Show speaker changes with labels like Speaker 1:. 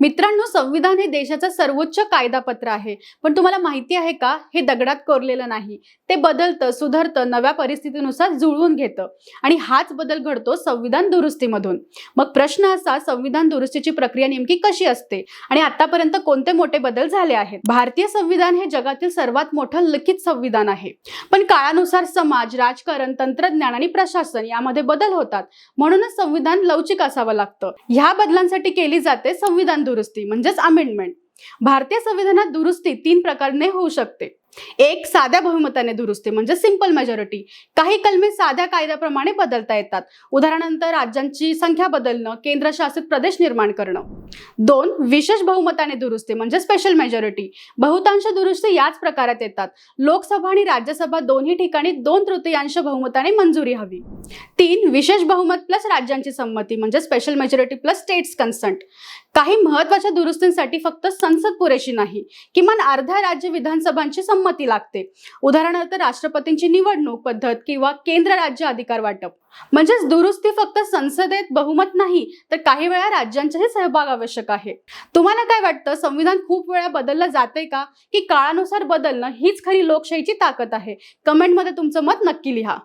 Speaker 1: मित्रांनो संविधान हे देशाचं सर्वोच्च कायदापत्र आहे. पण तुम्हाला माहिती आहे का? हे दगडात कोरलेलं नाही. ते बदलतं सुधारतं नव्या परिस्थितीनुसार जुळवून घेतं. आणि हाच बदल घडतो संविधान दुरुस्तीमधून. मग प्रश्न असा संविधान दुरुस्तीची प्रक्रिया नेमकी कशी असते? आणि आतापर्यंत कोणते मोठे बदल झाले आहेत? भारतीय संविधान हे जगातील सर्वात मोठं लिखित संविधान आहे. पण काळानुसार समाज राजकारण तंत्रज्ञान आणि प्रशासन यामध्ये बदल होतात. म्हणूनच संविधान लवचिक असावं लागतं. ह्या बदलांसाठी केली जाते संविधान दुरुस्ती म्हणजेच अमेंडमेंट भारतीय संविधानात दुरुस्ती तीन प्रकारने होऊ शकते. एक साध्या बहुमताने दुरुस्ती म्हणजे सिंपल मेजॉरिटी काही कलमे साध्या कायद्याप्रमाणे बदलता येतात. उदाहरणार्थ राज्यांची संख्या बदलणं केंद्रशासित प्रदेश निर्माण करणं. दोन विशेष बहुमताने दुरुस्ती म्हणजे स्पेशल मेजॉरिटी बहुतांश दुरुस्ती याच प्रकारात येतात. लोकसभा आणि राज्यसभा दोन्ही ठिकाणी दोन तृतीयांश बहुमताने मंजुरी हवी. तीन विशेष बहुमत प्लस राज्यांची संमती म्हणजे special majority plus states consent काही महत्त्वाच्या दुरुस्तींसाठी फक्त संसद पुरेशी नाही किमान अर्ध्या राज्य विधानसभांची संमती लागते. उदाहरणार्थ राष्ट्रपतींची निवडणूक पद्धत किंवा केंद्र राज्य अधिकार वाटप. म्हणजेच दुरुस्ती फक्त संसदेत बहुमत नाही तर काही वेळा राज्यांचाही सहभाग आवश्यक आहे. तुम्हाला काय वाटतं संविधान खूप वेळा बदललं जाते का? की काळानुसार बदलणं हीच खरी लोकशाहीची ताकद आहे? कमेंटमध्ये तुमचं मत नक्की लिहा.